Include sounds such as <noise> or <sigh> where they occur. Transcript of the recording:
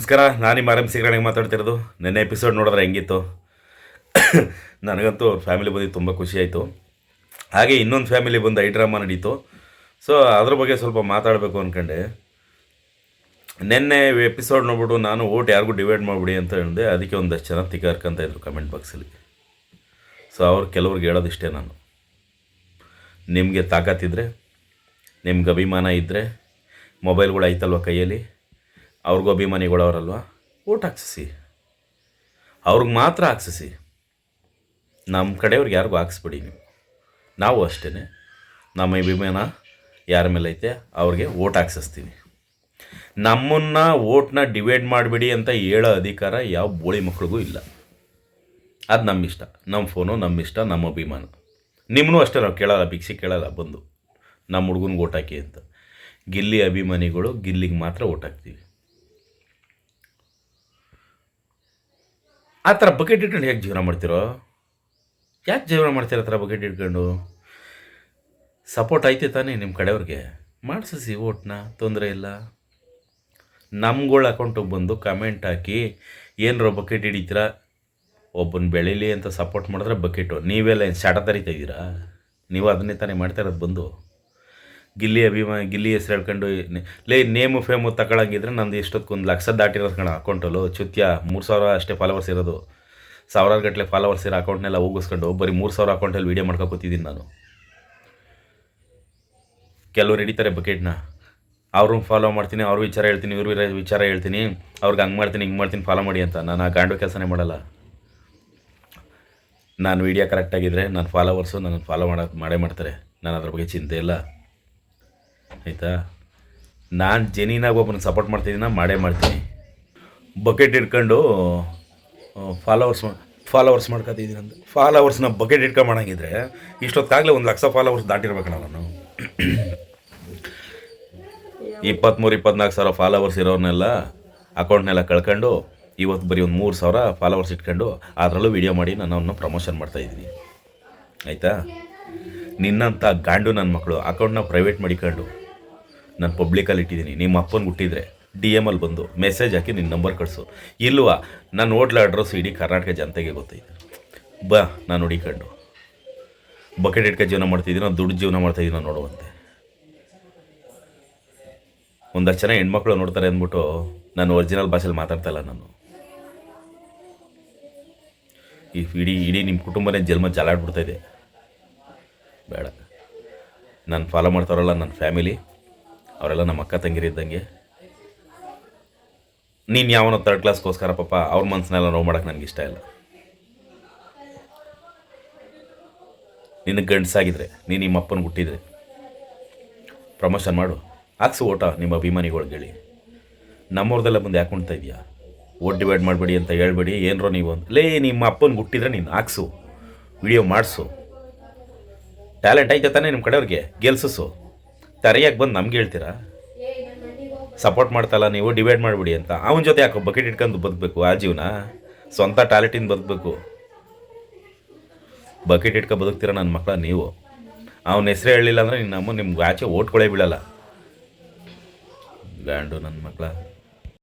ನಮಸ್ಕಾರ. ನಾನು ನಿಮ್ಮ ಆರ್ ಎಂ ಸಿಗರಣೆಗೆ ಮಾತಾಡ್ತಿರೋದು. ನೆನ್ನೆ ಎಪಿಸೋಡ್ ನೋಡಿದ್ರೆ ಹೆಂಗಿತ್ತು? <coughs> ನನಗಂತೂ ಫ್ಯಾಮಿಲಿ ಬಂದಿದ್ದು ತುಂಬ ಖುಷಿ ಆಯಿತು. ಹಾಗೆ ಇನ್ನೊಂದು ಫ್ಯಾಮಿಲಿ ಬಂದು ಐ ಡ್ರಾಮಾ ನಡೀತು. ಸೊ ಅದ್ರ ಬಗ್ಗೆ ಸ್ವಲ್ಪ ಮಾತಾಡಬೇಕು ಅಂದ್ಕೊಂಡೆ ನಿನ್ನೆ ಎಪಿಸೋಡ್ ನೋಡ್ಬಿಟ್ಟು ನಾನು ಓಟ್ ಯಾರಿಗೂ ಡಿವೈಡ್ ಮಾಡಿಬಿಡಿ ಅಂತ ಹೇಳಿದೆ. ಅದಕ್ಕೆ ಒಂದಷ್ಟು ಜನ ತಿಗಾರ್ಕೊಂತ ಇದ್ರು ಕಮೆಂಟ್ ಬಾಕ್ಸಲ್ಲಿ ಸೊ ಅವ್ರು ಕೆಲವ್ರಿಗೆ ಹೇಳೋದಿಷ್ಟೇ ನಾನು. ನಿಮಗೆ ತಾಕತ್ತಿದ್ರೆ ನಿಮ್ಗೆ ಅಭಿಮಾನ ಇದ್ದರೆ ಮೊಬೈಲ್ಗಳು ಐತಲ್ವ ಕೈಯಲ್ಲಿ? ಅವ್ರಿಗೂ ಅಭಿಮಾನಿಗಳು ಅವರಲ್ವ ಓಟ್ ಹಾಕ್ಸಿಸಿ. ಅವ್ರಿಗೆ ಮಾತ್ರ ಹಾಕ್ಸಿಸಿ. ನಮ್ಮ ಕಡೆಯವ್ರಿಗೆ ಯಾರಿಗೂ ಹಾಕ್ಸ್ಬಿಡಿ ನೀವು. ನಾವು ಅಷ್ಟೇ ನಮ್ಮ ಅಭಿಮಾನ ಯಾರ ಮೇಲೆ ಐತೆ ಅವ್ರಿಗೆ ಓಟ್ ಹಾಕ್ಸಿಸ್ತೀವಿ. ನಮ್ಮನ್ನು ಓಟ್ನ ಡಿವೈಡ್ ಮಾಡಿಬಿಡಿ ಅಂತ ಹೇಳೋ ಅಧಿಕಾರ ಯಾವ ಬೋಳಿ ಮಕ್ಳಿಗೂ ಇಲ್ಲ. ಅದು ನಮ್ಮ ಇಷ್ಟ. ನಮ್ಮ ಫೋನು ನಮ್ಮ ಇಷ್ಟ ನಮ್ಮ ಅಭಿಮಾನ. ನಿಮ್ಮನ್ನೂ ಅಷ್ಟೇ, ನಾವು ಕೇಳಲ್ಲ, ಭಿಕ್ಷೆ ಕೇಳಲ್ಲ, ಬಂದು. ನಮ್ಮ ಹುಡುಗನಿಗೆ ಓಟ್ ಹಾಕಿ ಅಂತ. ಗಿಲ್ಲಿ ಅಭಿಮಾನಿಗಳು ಗಿಲ್ಲಿಗೆ ಮಾತ್ರ ಓಟ್ ಹಾಕ್ತೀವಿ. ಆ ಥರ ಬಕೆಟ್ ಇಟ್ಕೊಂಡು ಹೇಗೆ ಜೀವನ ಮಾಡ್ತಿರೋ? ಯಾಕೆ ಜೀವನ ಮಾಡ್ತೀರ ಆ ಥರ ಬಕೆಟ್ ಇಟ್ಕೊಂಡು? ಸಪೋರ್ಟ್ ಐತೆ ತಾನೇ ನಿಮ್ಮ ಕಡೆಯವ್ರಿಗೆ. ಮಾಡಿಸಿ ಓಟ್ನ ತೊಂದರೆ ಇಲ್ಲ. ನಮ್ಗಳ ಅಕೌಂಟಿಗೆ ಬಂದು ಕಮೆಂಟ್ ಹಾಕಿ, ಏನರ ಬಕೆಟ್ ಹಿಡಿತೀರ? ಒಬ್ಬನ ಬೆಳೀಲಿ ಅಂತ ಸಪೋರ್ಟ್ ಮಾಡಿದ್ರೆ ಬಕೆಟು. ನೀವೆಲ್ಲ ಏನು ಶಾಟ ತರಿತಾ ಇದ್ದೀರಾ? ನೀವು ಅದನ್ನೇ ತಾನೇ ಮಾಡ್ತಾ ಇರೋದು ಬಂದು. ಗಿಲ್ಲಿ ಅಭಿಮಾನ ಗಿಲ್ಲಿ ಹೆಸ್ರು ಹೇಳ್ಕೊಂಡು ಲೇ, ನೇಮು, ಫೇಮು ತಗೊಳಂಗಿದ್ರೆ ನಂದು ಎಷ್ಟೊತ್ತು ಒಂದು ಲಕ್ಷ ದಾಟಿರೋದು ಕಣ ಅಕೌಂಟಲ್ಲೂ. ಚುತ್ಯ ಮೂರು ಸಾವಿರ ಅಷ್ಟೇ ಫಾಲೋವರ್ಸ್ ಇರೋದು. ಸಾವಿರಾರು ಗಟ್ಟಲೆ ಫಾಲೋವರ್ಸ್ ಇರೋ ಅಕೌಂಟ್ನೆಲ್ಲ ಹೋಗಿಸ್ಕೊಂಡು ಬರೀ ಮೂರು ಸಾವಿರ ಅಕೌಂಟಲ್ಲಿ ವೀಡಿಯೋ ಮಾಡ್ಕೊ ಕೂತಿದ್ದೀನಿ ನಾನು. ಕೆಲವ್ರು ಹಿಡಿತಾರೆ ಬಕೆಟ್ನ. ಅವ್ರು ಫಾಲೋ ಮಾಡ್ತೀನಿ, ಅವ್ರ ವಿಚಾರ ಹೇಳ್ತೀನಿ, ಇವ್ರ ವಿರ- ವಿಚಾರ ಹೇಳ್ತೀನಿ, ಅವ್ರಿಗೆ ಹಂಗೆ ಮಾಡ್ತೀನಿ, ಹಿಂಗೆ ಮಾಡ್ತೀನಿ ಫಾಲೋ ಮಾಡಿ ಅಂತ. ನಾನು ಆ ಗಾಂಡು ಕೆಲಸನೇ ಮಾಡಲ್ಲ. ನಾನು ವೀಡಿಯೋ ಕರೆಕ್ಟಾಗಿದ್ದರೆ ನನ್ನ ಫಾಲೋವರ್ಸು ನನ್ನ ಫಾಲೋ ಮಾಡೋ, ಮಾಡೇ ಮಾಡ್ತಾರೆ. ನಾನು ಅದ್ರ ಬಗ್ಗೆ ಚಿಂತೆ ಇಲ್ಲ. ಆಯಿತಾ? ನಾನು ಜೆನಿನಾಗ ಒಬ್ಬನಿಗೆ ಸಪೋರ್ಟ್ ಮಾಡ್ತಿದ್ದೀನ? ಮಾಡೇ ಮಾಡ್ತೀನಿ. ಬಕೆಟ್ ಇಟ್ಕೊಂಡು ಫಾಲೋವರ್ಸ್ ಫಾಲೋವರ್ಸ್ ಮಾಡ್ಕೊತಿದ್ದೀನಿ ಅಂತ. ಫಾಲೋವರ್ಸ್ನ ಬಕೆಟ್ ಇಟ್ಕೊಂಡು ಮಾಡೋಂಗಿದ್ರೆ ಇಷ್ಟೊತ್ತಾಗಲೇ ಒಂದು ಲಕ್ಷ ಫಾಲೋವರ್ಸ್ ದಾಟಿರ್ಬೇಕಣ್ಣ ನಾನು. ಇಪ್ಪತ್ತ್ಮೂರು ಇಪ್ಪತ್ನಾಲ್ಕು ಸಾವಿರ ಫಾಲೋವರ್ಸ್ ಇರೋರ್ನೆಲ್ಲ ಅಕೌಂಟ್ನೆಲ್ಲ ಕಳ್ಕೊಂಡು ಇವತ್ತು ಬರೀ ಒಂದು ಮೂರು ಸಾವಿರ ಫಾಲೋವರ್ಸ್ ಇಟ್ಕೊಂಡು ಅದರಲ್ಲೂ ವೀಡಿಯೋ ಮಾಡಿ ನಾನು ಅವನ್ನ ಪ್ರಮೋಷನ್ ಮಾಡ್ತಾಯಿದ್ದೀನಿ ಆಯಿತಾ? ನಿನ್ನಂಥ ಗಾಂಡು ನನ್ನ ಮಕ್ಕಳು ಅಕೌಂಟ್ನ ಪ್ರೈವೇಟ್ ಮಾಡಿಕೊಂಡು ನಾನು ಪಬ್ಲಿಕಲ್ಲಿ ಇಟ್ಟಿದ್ದೀನಿ. ನಿಮ್ಮ ಅಪ್ಪನ್ ಹುಟ್ಟಿದ್ರೆ ಡಿ ಎಂ ಅಲ್ಲಿ ಬಂದು ಮೆಸೇಜ್ ಹಾಕಿ ನಿನ್ನ ನಂಬರ್ ಕಳಿಸು. ಇಲ್ವಾ? ನಾನು ಹೋಟ್ಲ ಅಡ್ರೆಸ್ ಇಡೀ ಕರ್ನಾಟಕ ಜನತೆಗೆ ಗೊತ್ತೈತೆ. ಬಾ, ನಾನು ಹುಡಿಕೊಂಡು. ಬಕೆಟ್ ಇಟ್ಕೊಂಡು ಜೀವನ ಮಾಡ್ತಿದ್ದೀನಿ, ದುಡ್ಡು ಜೀವನ ಮಾಡ್ತಾಯಿದ್ದೀನಿ ನೋಡುವಂತೆ. ಒಂದಷ್ಟು ಜನ ಹೆಣ್ಮಕ್ಳು ನೋಡ್ತಾರೆ ಅಂದ್ಬಿಟ್ಟು ನಾನು ಒರಿಜಿನಲ್ ಭಾಷೆಲಿ ಮಾತಾಡ್ತಾ ಇಲ್ಲ ನಾನು. ಈ ಇಡೀ ಇಡೀ ನಿಮ್ಮ ಕುಟುಂಬನೇ ಜನ್ಮ ಜಲಾಡ್ಬಿಡ್ತಾ ಇದೆ. ಬೇಡ. ನಾನು ಫಾಲೋ ಮಾಡ್ತಾರಲ್ಲ ನನ್ನ ಫ್ಯಾಮಿಲಿ ಅವರೆಲ್ಲ ನಮ್ಮ ಅಕ್ಕ ತಂಗಿರಿ ಇದ್ದಂಗೆ. ನೀನು ಯಾವನೋ ತರ್ಡ್ ಕ್ಲಾಸ್ಗೋಸ್ಕರ ಪಾಪ ಅವ್ರ ಮನಸ್ಸನ್ನೆಲ್ಲ ನೋವು ಮಾಡೋಕೆ ನನಗೆ ಇಷ್ಟ ಇಲ್ಲ. ನಿನಗೆ ಗಂಡಸಾಗಿದ್ರೆ, ನೀನು ನಿಮ್ಮ ಅಪ್ಪನ ಹುಟ್ಟಿದ್ರೆ. ಪ್ರಮೋಷನ್ ಮಾಡು. ಹಾಕ್ಸು ಓಟ ನಿಮ್ಮ ಅಭಿಮಾನಿಗಳಿಗೇಳಿ ನಮ್ಮವ್ರದೆಲ್ಲ ಮುಂದೆ ಕುಣ್ತಾ ಇದೆಯಾ? ಓಟ್ ಡಿವೈಡ್ ಮಾಡಬೇಡಿ ಅಂತ ಹೇಳ್ಬೇಡಿ, ಏನರೋ ನೀವು ಲೇ, ನಿಮ್ಮ ಅಪ್ಪನ ಹುಟ್ಟಿದ್ರೆ ನೀನು ಹಾಕ್ಸು. ವಿಡಿಯೋ ಮಾಡಿಸು. ಟ್ಯಾಲೆಂಟ್ ಐತೆ ತಾನೇ ನಿಮ್ಮ ಕಡೆಯವ್ರಿಗೆ ಗೆಲ್ಸು ತರಿಯಾಗಿ ಬಂದು ನಮ್ಗೆ ಹೇಳ್ತೀರಾ? ಸಪೋರ್ಟ್ ಮಾಡ್ತಲ್ಲ ನೀವು ಡಿವೈಡ್ ಮಾಡಿಬಿಡಿ ಅಂತ. ಅವನ ಜೊತೆ ಯಾಕೋ ಬಕೆಟ್ ಇಟ್ಕೊಂಡು ಬದುಕಬೇಕು, ಆ ಜೀವನ? ಸ್ವಂತ ಟ್ಯಾಲೆಂಟಿಂದ ಬದುಕಬೇಕು. ಬಕೆಟ್ ಇಟ್ಕೊ ಬದುಕ್ತೀರ ನನ್ನ ಮಕ್ಕಳ ನೀವು? ಅವನ ಹೆಸರು ಹೇಳಿಲ್ಲ ಅಂದರೆ ನಿನ್ನ ಅಮ್ಮ ನಿಮ್ಗೆ ಆಚೆ ಓಟ್ಕೊಳ್ಳೇ ಬಿಡಲ್ಲ ಗ್ಯಾಂಡು ನನ್ನ ಮಕ್ಕಳ